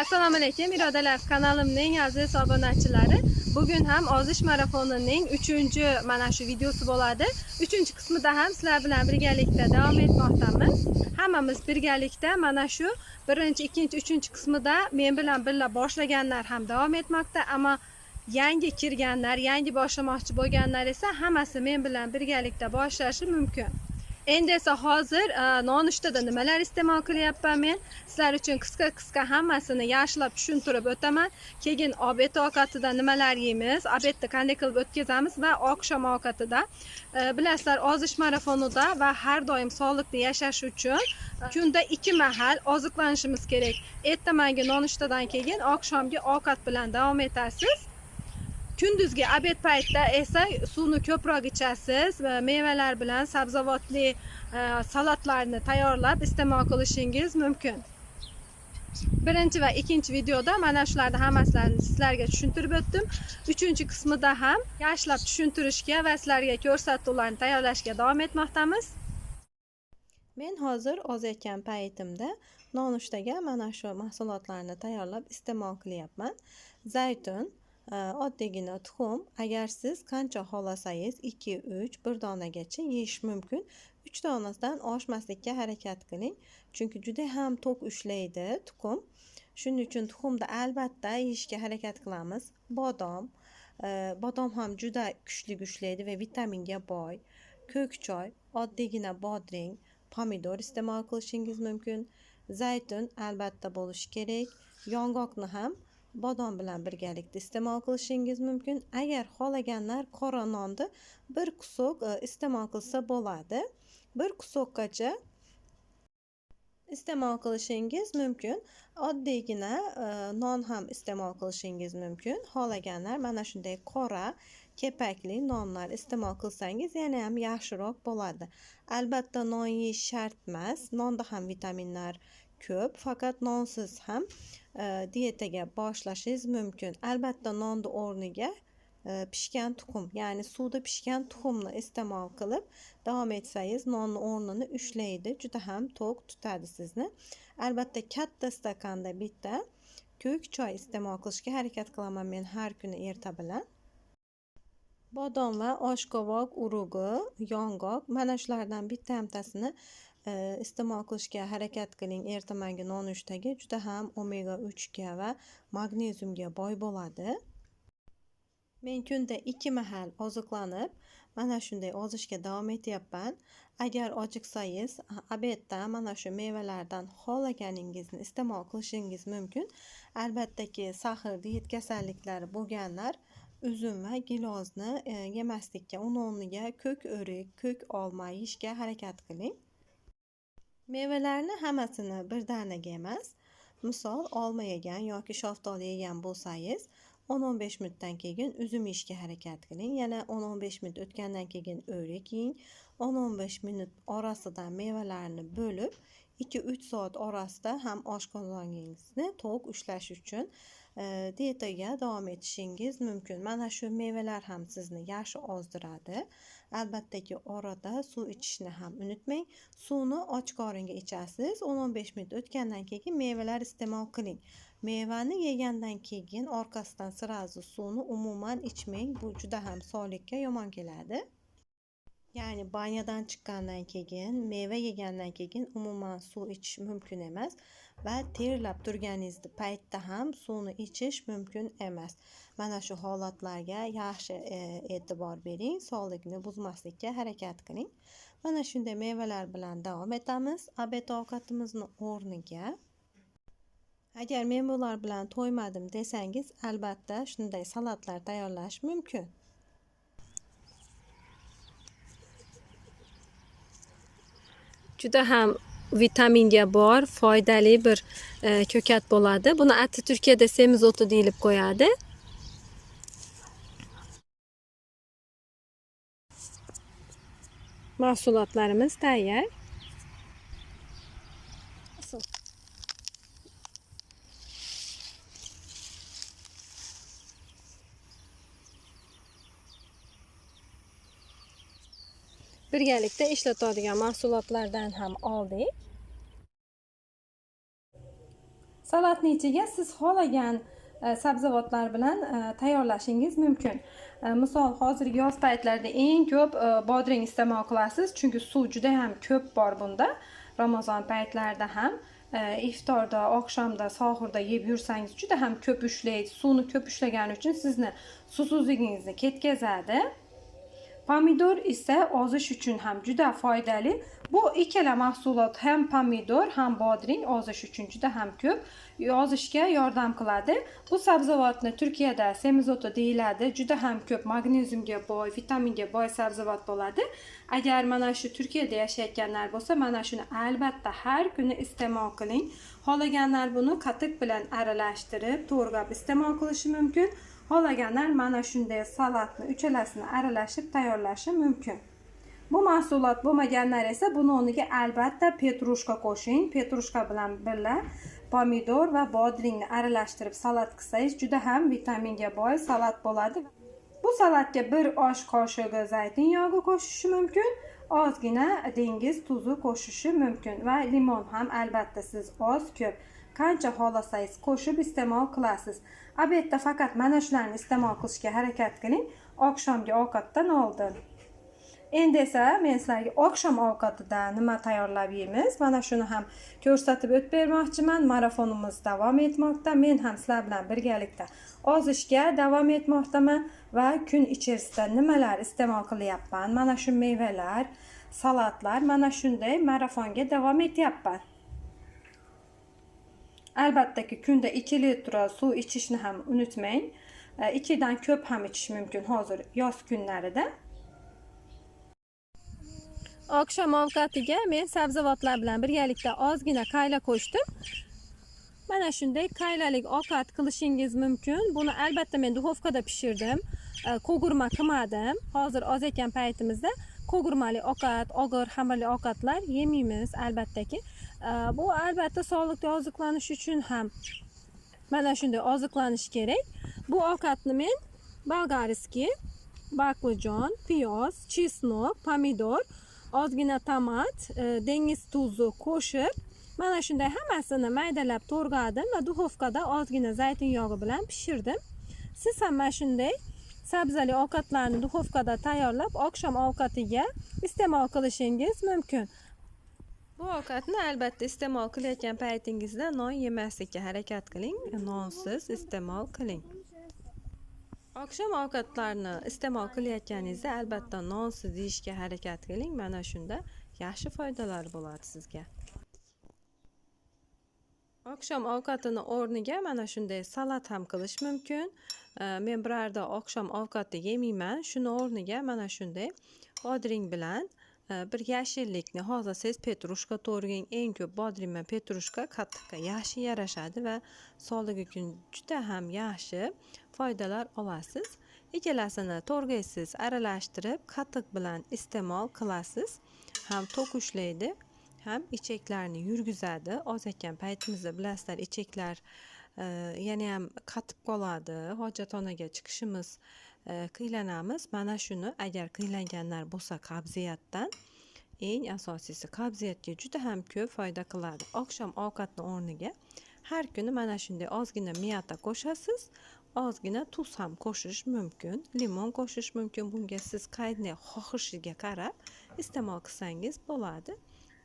assalomu alaykum irodalar kanalimning aziz obunachilari bugun ham ozish marafonining uchinchi mana shu videosi bo'ladi. Uchinchi qismida ham sizlar bilan birgalikda davom etmoqdamiz. Hammamiz birgalikda mana shu birinchi ikkinchi uchinchi qismida men bilan birga boshlaganlar ham davom etmoqda. Ammo yangi kirganlar yangi boshlamoqchi bo'lganlar esa hammasi men bilan birgalikda boshlashi mumkin endi esa hozir e, nonushtada nimalar iste'mol qilyapman men sizlar uchun qisqa qisqa hammasini yaxshilab tushuntirib o'taman keyin obed ovqatida nimalar yeymiz obedni qanday qilib o'tkazamiz va oqshom ovqatida e, bilasizlar ozish marafonida va har doim sog'liqli yashash uchun e, kunda ikki mahal oziqlanishimiz kerak ertamangi nonushtadan keyin oqshomgi ovqat bilan davom etasiz kunduzgi obed paytida esa suvni ko'proq ichasiz va mevalar bilan sabzavotli e, salatlarni tayyorlab iste'mol qilishingiz mumkin birinchi va ikkinchi videoda mana shularni hammasini sizlarga tushuntirib o'tdim uchinchi qismida ham yaxshilab tushuntirishga va sizlarga ko'rsatuvlarni tayyorlashga davom etmoqdamiz men hozir ozayotgan paytimda nonushtaga mana shu mahsulotlarni tayyorlab iste'mol qilyapman zaytun oddiygina tuxum. Agar siz qancha xohlasangiz ikki uch bir donagacha yeyish mumkin uch donasidan oshmaslikka harakat qiling chunki juda ham tok ushlaydi tuxum. Shuning uchun tuxumni albatta yeyishga harakat qilamiz bodom e, bodom ham juda kuchli ushlaydi va vitaminga boy ko'k choy oddiygina bodring pomidor iste'mol qilishingiz mumkin zaytun albatta bo'lishi kerak yong'oqni ham bodom bilan birgalikda iste'mol qilishingiz mumkin. Agar xohlaganlar qora nonni bir qusoq e, iste'mol qilsa bo'ladi. Bir qusoqqacha iste'mol qilishingiz mumkin. Oddiygina e, non ham iste'mol qilishingiz mumkin. Xohlaganlar mana shunday qora kepakli nonlar iste'mol qilsangiz yana ham yaxshiroq bo'ladi albatta non yeyish shart emas nonda ham vitaminlar ko'p faqat nonsiz ham e, diyetaga boshlashingiz mumkin albatta nonni o'rniga e, pishgan tuxum ya'ni suvda pishgan tuxumni iste'mol qilib davom etsangiz nonni o'rnini ushlaydi juda ham to'q tutadi sizni. Albatta katta stakanda bitta ko'k choy iste'mol qilishga harakat qilaman men har kuni erta bilan bodom va oshqovoq urug'i yong'oq. Mana shulardan bitta hamtasini e, iste'mol qilishga harakat qiling. Ertamangi nonushtaga juda ham omega 3 ga va magneziumga boy bo'ladi. Men kunda ikki mahal oziqlanib mana shunday ozishga davom etyapman. Agar ochiqsangiz obedda mana shu mevalardan xohlaganingizni iste'mol qilishingiz mumkin. Albattaki sahr diyet kasalliklari bo'lganlar uzum va gilozni e, yemaslikka uni o'rniga ko'k o'rik ko'k olma yeyishga harakat qiling Mevalarni hammasini birdaniga emas, misol olma yegan yoki shaftoli yegan bo'lsangiz, 10-15 minutdan keyin uzum yeyishga harakat qiling. Yana 10-15 minut o'tgandan keyin o'rik yeng. 10-15 minut orasidan mevalarni bo'lib, 2-3 soat orasida ham oshqozoningizni to'q ushlash uchun diyetaga davom etishingiz mumkin. Mana shu mevalar ham sizni yaxshi ozdiradi. Albattaki orada suv ichishni ham unutmang. Suvni och qoringa ichasiz. 10-15 minut o'tgandan keyin mevalar iste'mol qiling. Mevani yegandan keyin orqasidan sirazi suvni umuman ichmang. Bu juda ham sog'liqqa yomon keladi. Ya'ni banyadan chiqqandan keyin, meva yegandan keyin umuman suv ichish mumkin emas va terlab turganingiz paytda ham suvni ichish mumkin emas. Mana shu holatlarga yaxshi e, e'tibor bering, sog'liqni buzmaslikka harakat qiling. Mana shunday mevalar bilan davom etamiz. Obed ovqatimizni o'rniga Agar men bular bilan to'ymadim desangiz, albatta shunday salatlar tayyorlash mumkin. Juda ham vitaminga bor foydali bir e, ko'kat bo'ladi. Buni ati turkiyada semizoti deyilib qo'yadi. Mahsulotlarimiz tayyor birgalikda ishlatadigan mahsulotlardan ham oldik Salatni ichiga siz xohlagan e, sabzavotlar bilan e, tayyorlashingiz mumkin. E, Misol hozirgi yoz paytlarida eng ko'p bodring iste'mol qilasiz, chunki suv juda ham ko'p bor bunda. Ramazon paytlarida ham iftorda, oqshomda, sahurda yeb yursangiz juda ham ko'p ushlaydi. Suvni ko'p ushlagani uchun sizni susuzligingizni ketkazadi. Pomidor esa ozish uchun ham juda foydali. Bu ikkala mahsulot ham pomidor ham bodring ozish uchun juda ham ko'p ozishga yordam qiladi. Bu sabzavotni Turkiyada semizotu deyiladi. Juda ham ko'p magneziumga boy, vitaminga boy sabzavot bo'ladi. Agar mana shu Turkiyada yashayotganlar bo'lsa, mana shuni albatta har kuni iste'mol qiling. Xohlaganlar buni qatiq bilan aralashtirib, to'rg'ab iste'mol qilishi mumkin. Xohlaganlar mana shunday salatni uchalasini aralashib tayyorlashi mumkin. Bu mahsulot bo'lmaganlar esa buni o'rniga albatta petrushka qo'shing. Petrushka bilan birga pomidor va bodringni aralashtirib salat qilsangiz juda ham vitaminga boy salat bo'ladi. Bu salatga bir osh qoshig'i zaytun yog'i qo'shishi mumkin. Ozgina dengiz tuzi qo'shishi mumkin va limon ham albatta siz oz ko'p qancha xohlasangiz qo'shib iste'mol qilasiz. Obedda faqat mana shularni iste'mol qilishga harakat qiling oqshomgi ovqatdan oldin. Endi esa men sizlarga oqshom ovqatida nima tayyorlab yeymiz, mana shuni ham ko'rsatib o'tib bermoqchiman. Marafonimiz davom etmoqda. Men ham sizlar bilan birgalikda ozishga davom etmoqdaman va kun ichrisida nimalar iste'mol qilyapman. Mana shu mevalar, salatlar mana shunday marafonga davom etyapman. Albattaki kunda 2 litr suv ichishni ham unutmang. 2 dan ko'p ham ichish mumkin hozir yoz kunlarida. Oqshom ovqatiga men sabzavotlar bilan birgalikda ozgina qayla qo'shdim. Mana shunday qaylalik ovqat qilishingiz mumkin. Buni albatta men duxovkada pishirdim. Qo'g'irma qilmadim. Hozir oz ekan paytimizda qo'g'irmali ovqat, og'ir xamirli ovqatlar yemaymiz albattaki. Bu albatta sog'liqli oziqlanish uchun ham mana shunday oziqlanish kerak. Bu ovqatni men bolgariskiy, baqlajon, piyoz, chesnok, pomidor, ozgina tomat, dengiz tuzi qo'shib mana shunday hammasini maydalab to'rg'adim va duxovkada ozgina zaytun yog'i bilan pishirdim. Siz ham mana shunday sabzali ovqatlarni duxovkada tayyorlab oqshom ovqatiga iste'mol qilishingiz mumkin. Bu ovqatni albatta iste'mol qilayotgan paytingizda non yemaslikka harakat qiling. Nonsiz iste'mol qiling. Oqshom ovqatlarni iste'mol qilayotganingizda albatta nonsiz yeyishga harakat qiling. Mana shunda yaxshi foydalar bo'ladi sizga. Oqshom ovqatini o'rniga mana shunday salat ham qilish mumkin. Men birorta oqshom ovqati yemayman. Shuni o'rniga mana shunday bodring bilan bir yashillikni hozir siz petrushka to'rging eng ko'p bodring bilan petrushka qatiqqa yaxshi yarashadi va sog'liq uchun juda ham yaxshi foydalar olasiz. Ikkalasini to'rgaysiz aralashtirib qatiq bilan iste'mol qilasiz. Ham to'q ushlaydi, ham ichaklarni yurgizadi. Oz ekan paytimizda bilasizlar ichaklar yana ham qatib qoladi. Hojatxonaga chiqishimiz qiylanamiz. Mana shuni agar qiylanganlar bo'lsa qabziyatdan eng asosiysi qabziyatga juda ham ko'p foyda qiladi. Oqshom ovqatni o'rniga har kuni mana shunday ozgina miyata qo'shasiz. Ozgina tuz ham qo'shish mumkin, limon qo'shish mumkin. Bunga siz qanday xohishiga qarab iste'mol qilsangiz bo'ladi.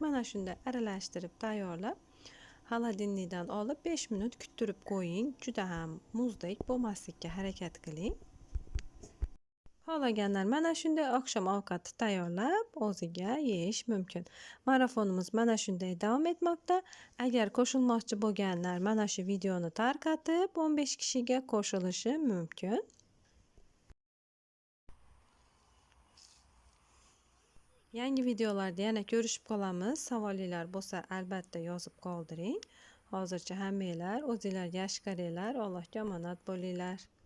Mana shunday aralashtirib tayyorlab xolodilnikdan olib 5 minut kuttirib qo'ying. Juda ham muzdek bo'lmaslikka harakat qiling. Xohlaganlar mana shunday oqshom ovqati tayyorlab o'ziga yeyish mumkin. Marafonimiz mana shunday davom etmoqda. Agar qo'shilmoqchi bo'lganlar mana shu videoni tarqatib 15 kishiga qo'shilishi mumkin. Yangi videolarda yana ko'rishib qolamiz. Savolinglar bo'lsa albatta yozib qoldiring. Hozircha hammanglar o'zinglarga yaxshi qaranglar. Allohga omonat.